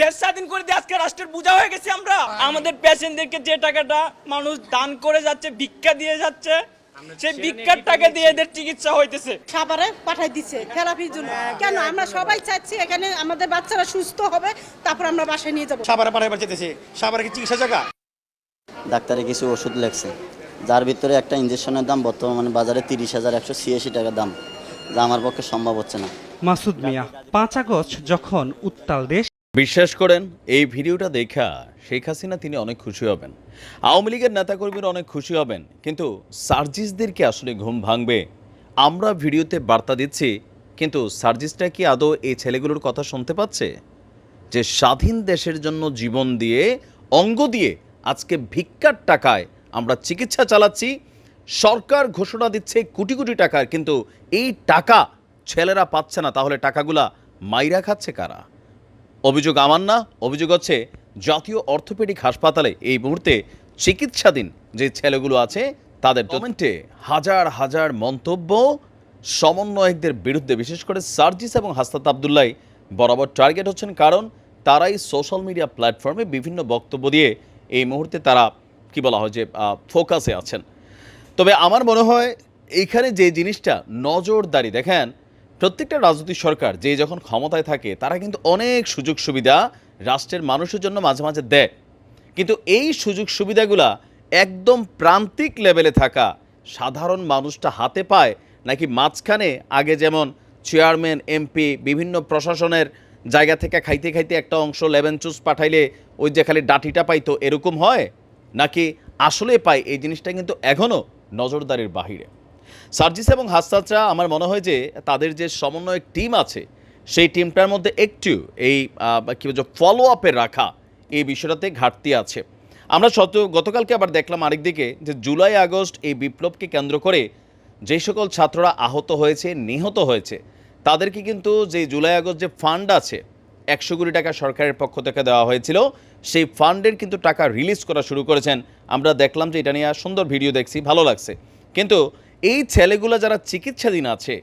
দেশ স্বাধীন করে দিয়ে আজকে রাষ্ট্রের বোঝা হয়ে গেছি আমরা। আমাদের পেশেন্টদেরকে যে টাকাটা মানুষ দান করে যাচ্ছে ভিক্ষা দিয়ে যাচ্ছে সেই ভিক্ষার টাকা দিয়ে এদের চিকিৎসা হইতেছে। সাভারে পাঠাই দিচ্ছে থেরাপির জন্য। কেন? আমরা সবাই চাচ্ছি এখানে আমাদের বাচ্চারা সুস্থ হবে তারপর আমরা বাসায় নিয়ে যাব। কি চিকিৎসা জায়গা? ডাক্তারে কিছু ওষুধ লেখছে। যার ভিতরে একটা ইঞ্জেকশনের দাম বর্তমানে বাজারে তিরিশ হাজার একশো ছিয়াশি টাকা দাম। যা আমার পক্ষে সম্ভব হচ্ছে না। মাসুদ মিয়া পাঁচ আগস্ট যখন উত্তাল দেশ বিশ্বাস করেন, এই ভিডিওটা দেখা শেখ হাসিনা তিনি অনেক খুশি হবেন। আওয়ামী লীগের নেতাকর্মীরা অনেক খুশি হবেন, কিন্তু সার্জিসদেরকে আসলে ঘুম ভাঙবে। আমরা ভিডিওতে বার্তা দিচ্ছি, কিন্তু সার্জিসটা কি আদৌ এই ছেলেগুলোর কথা শুনতে পাচ্ছে? যে স্বাধীন দেশের জন্য জীবন দিয়ে, অঙ্গ দিয়ে আজকে ভিক্ষার টাকায় আমরা চিকিৎসা চালাচ্ছি, সরকার ঘোষণা দিচ্ছে কোটি কোটি টাকার, কিন্তু এই টাকা ছেলেরা পাচ্ছে না, তাহলে টাকাগুলা মাইরা খাচ্ছে কারা? অভিযোগ আমার না, অভিযোগ হচ্ছে জাতীয় অর্থোপেডিক হাসপাতালে এই মুহূর্তে চিকিৎসাধীন যে ছেলেগুলো আছে, তাদের কমেন্টে হাজার হাজার মন্তব্য সমন্বয়কদের বিরুদ্ধে, বিশেষ করে সার্জিস এবং হাস্তাত আবদুল্লাহ বরাবর টার্গেট হচ্ছেন। কারণ তারাই সোশ্যাল মিডিয়া প্ল্যাটফর্মে বিভিন্ন বক্তব্য দিয়ে এই মুহূর্তে তারা কি বলা হয় যে ফোকাসে আছেন। তবে আমার মনে হয় এইখানে যে জিনিসটা নজরদারি, দেখেন প্রত্যেকটা রাজনৈতিক সরকার যে যখন ক্ষমতায় থাকে, তারা কিন্তু অনেক সুযোগ সুবিধা রাষ্ট্রের মানুষের জন্য মাঝে মাঝে দেয়। কিন্তু এই সুযোগ সুবিধাগুলা একদম প্রান্তিক লেভেলে থাকা সাধারণ মানুষটা হাতে পায়, নাকি মাঝখানে আগে যেমন চেয়ারম্যান, এমপি, বিভিন্ন প্রশাসনের জায়গা থেকে খাইতে খাইতে একটা অংশ লেবেন চুস পাঠাইলে ওই যে খালি ডাটিটা পাইতো, এরকম হয়? নাকি আসলে পায়, এই জিনিসটা কিন্তু এখনও নজরদারির বাহিরে? সার্জিস এবং হাসসাতরা আমার মনে হয় যে তাদের যে সমন্বয়ক টিম আছে, সেই টিমটার মধ্যে একটু এই কি বলছো ফলো আপে রাখা এই বিষয়টাতে ঘাটতি আছে। আমরা সত, গতকালকে আবার দেখলাম আরেকদিকে যে জুলাই, আগস্ট এই বিপ্লবকে কেন্দ্র করে যে সকল ছাত্ররা আহত হয়েছে, নিহত হয়েছে, তাদেরকে কিন্তু যে জুলাই, আগস্ট যে ফান্ড আছে, একশো কোটি টাকা সরকারের পক্ষ থেকে দেওয়া হয়েছিল, সেই ফান্ডের কিন্তু টাকা রিলিজ করা শুরু করেছেন। আমরা দেখলাম যে এটা নিয়ে সুন্দর ভিডিও দেখছি, ভালো লাগছে। কিন্তু এই ছেলেগুলো যারা চিকিৎসাধীন আছে,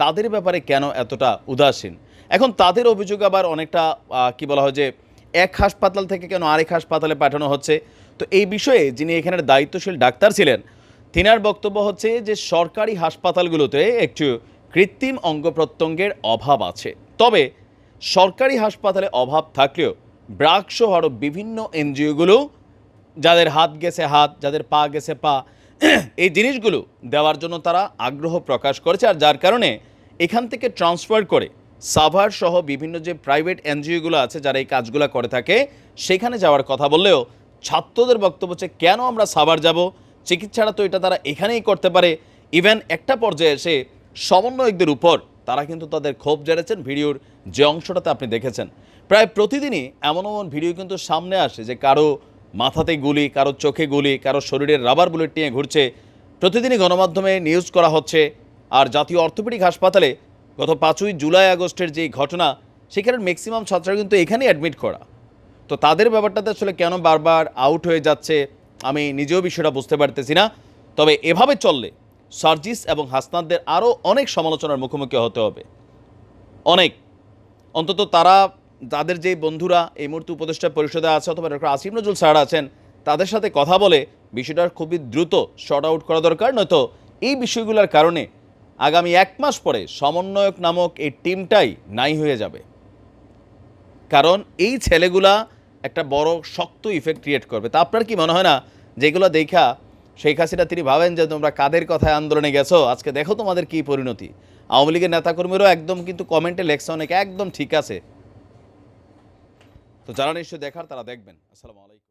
তাদের ব্যাপারে কেন এতটা উদাসীন? এখন তাদের অভিযোগ আবার অনেকটা কি বলা হয় যে, এক হাসপাতাল থেকে কেন আরেক হাসপাতালে পাঠানো হচ্ছে? তো এই বিষয়ে যিনি এখানের দায়িত্বশীল ডাক্তার ছিলেন, তিনার বক্তব্য হচ্ছে যে, সরকারি হাসপাতালগুলোতে একটু কৃত্রিম অঙ্গ প্রত্যঙ্গের অভাব আছে। তবে সরকারি হাসপাতালে অভাব থাকলেও ব্রাকসহ আরও বিভিন্ন এনজিওগুলো, যাদের হাত গেছে হাত, যাদের পা গেছে পা এই জিনিসগুলো দেওয়ার জন্য তারা আগ্রহ প্রকাশ করেছে আর যার কারণে এখান থেকে ট্রান্সফার করে সাভার সহ বিভিন্ন যে প্রাইভেট এনজিওগুলো আছে যারা এই কাজগুলো করে থাকে, সেখানে যাওয়ার কথা বললেও ছাত্রদের বক্তব্য হচ্ছে, কেন আমরা সাভার যাব? চিকিৎসাটা তো এটা তারা এখানেই করতে পারে। ইভেন একটা পর্যায়ে এসে সমন্বয়কদের উপর তারা কিন্তু তাদের ক্ষোভ জেড়েছেন। ভিডিওর যে অংশটাতে আপনি দেখেছেন। প্রায় প্রতিদিনই এমন এমন ভিডিও কিন্তু সামনে আসে যে কারও মাথাতে গুলি, কারও চোখে গুলি, কারও শরীরের রাবার বুলেট নিয়ে ঘুরছে। প্রতিদিনই গণমাধ্যমে নিউজ করা হচ্ছে। আর জাতীয় অর্থোপেডিক হাসপাতালে গত পাঁচই জুলাই আগস্টের যে ঘটনা সেখানে ম্যাক্সিমাম ছাত্ররা কিন্তু এখানেই অ্যাডমিট করা। তো তাদের ব্যাপারটাতে আসলে কেন বারবার আউট হয়ে যাচ্ছে, আমি নিজেও বিষয়টা বুঝতে পারতেছি না। তবে এভাবে চললে সার্জিস এবং হাসনাদদের আরও অনেক সমালোচনার মুখোমুখি হতে হবে। অনেক। অন্তত তারা তাদের যে বন্ধুরা এই মুহূর্তে উপদেষ্টা পরিষদে আছে অথবা ডক্টর আসিম নজরুল স্যার আছেন, তাদের সাথে কথা বলে বিষয়টা খুবই দ্রুত শর্ট আউট করা দরকার। নয়তো এই বিষয়গুলোর কারণে আগামী এক মাস পরে সমন্বয়ক নামক এই টিমটাই নাই হয়ে যাবে। কারণ এই ছেলেগুলা একটা বড় শক্ত ইফেক্ট ক্রিয়েট করবে। তা আপনার কি মনে হয় না যেগুলো দেখা শেখ হাসিনা তিনি ভাবেন যে তোমরা কাদের কথায় আন্দোলনে গেছো? আজকে দেখো তোমাদের কি পরিণতি। আওয়ামী লীগের নেতাকর্মীরাও একদম কিন্তু কমেন্টে লেখছে অনেকে, একদম ঠিক আছে। তো যারা নিশ্চয়ই দেখার তারা দেখবেন। আসসালামু আলাইকুম।